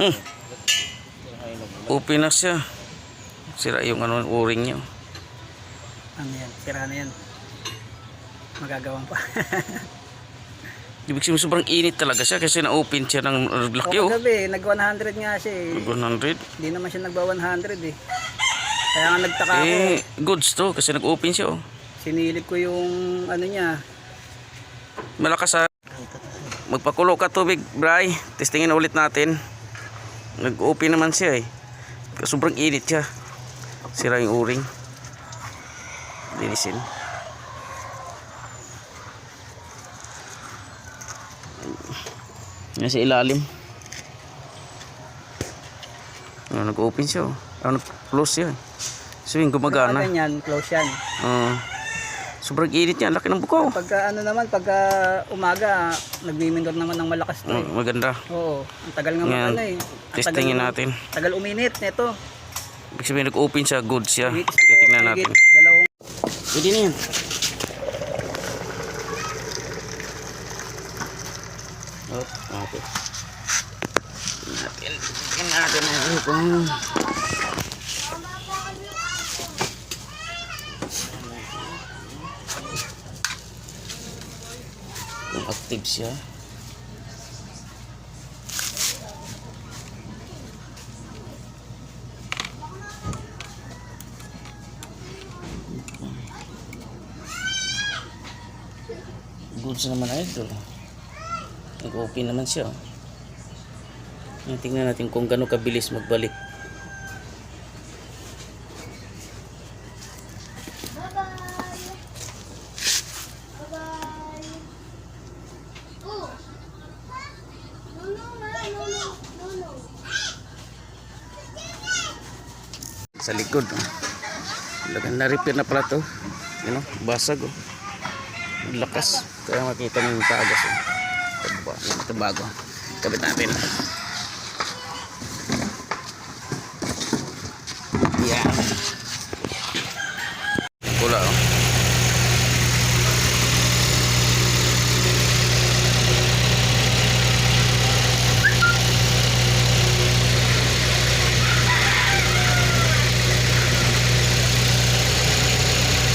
Hmm. Open na siya. Sira yung ano, o-ring niya. Ano yan? Sira na yan. Magagawang pa. Ibig sabihin sobrang init talaga siya kasi na-open siya ng laki oh. kagabi, nag 100 nga siya eh. 100. Hindi naman siya nagba 100 eh. Kaya nga nagtaka ako. Eh, goods to kasi nag-open siya oh. Sinilip ko yung ano niya. Malakas sa Magpakulo ka tubig, Bray. Testingin ulit natin. Nag-open naman siya eh. Sobrang init siya. Sira yung o-ring. Linisin. Nasa ilalim. Oh, nag-open siya oh. Nag-close siya. So yung gumagana. ganyan, close yan. Oh. Sobrang init niya. Laki ng buko. Pagka ano naman, pagka umaga, nagmimindor naman ng malakas to Oh, eh. maganda. Oo, ang tagal nga Yan. ano eh. Ang Testingin tagal- natin. Tagal uminit nito. Ibig sabihin nag-open siya, good siya. Uminit isang Titingnan higit natin. Dalawang Pwede na yan. Oh, okay. Natin, tingnan natin ang kung kung active siya. Goods naman idol. Nag-open naman siya. Tingnan natin kung gaano kabilis magbalik. Sa likod. Oh. Lagan na-repair na pala to. Yan oh, basag oh. Lakas. Kaya makita mo yung tagas oh. Ito? Ito bago. Kabit natin. Yan. Pula oh.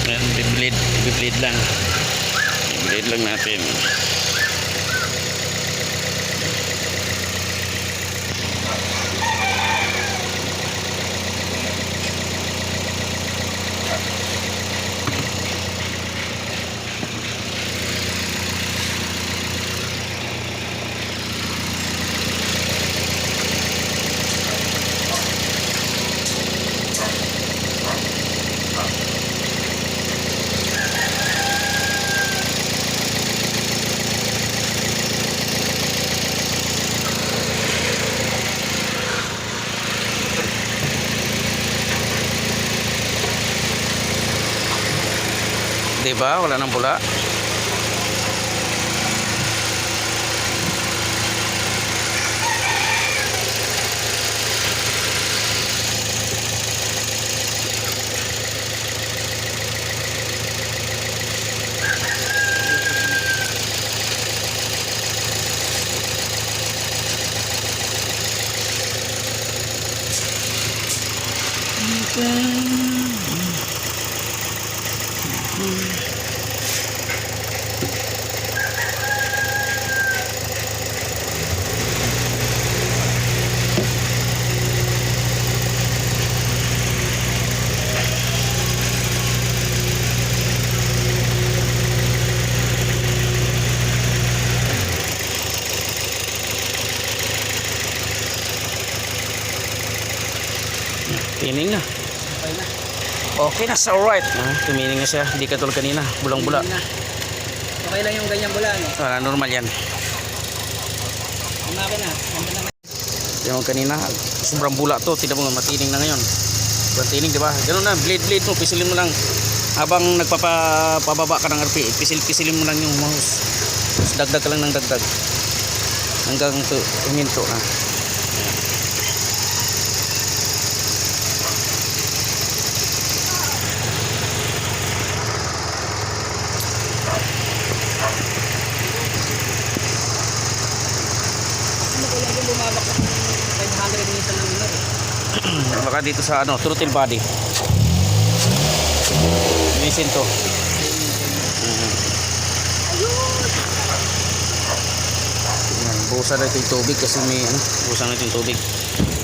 Yan, biblade lang. Biblade lang natin. Diba? Wala nang pula. Tining na. okay na. Okay na, sa alright. Ah, tumining na siya. Hindi ka tulad kanina. Bulang-bula. Okay lang yung ganyan bula no. Wala, normal yan. Ang makina. Yung kanina, sobrang bula to. Tignan mo, matining na ngayon. Sobrang tining, di ba? Ganun na, blade-blade mo. Pisilin mo lang. Habang nagpapababa ka ng RP, pisil-pisilin mo lang yung mouse. Tapos dagdag ka lang ng dagdag. Hanggang to, huminto na. Ano ko lang yung bumabak ng baka dito sa ano throttle body. Linisin to. Mhm. Yan, buhusan natin yung tubig kasi may ano, buhusan natin yung tubig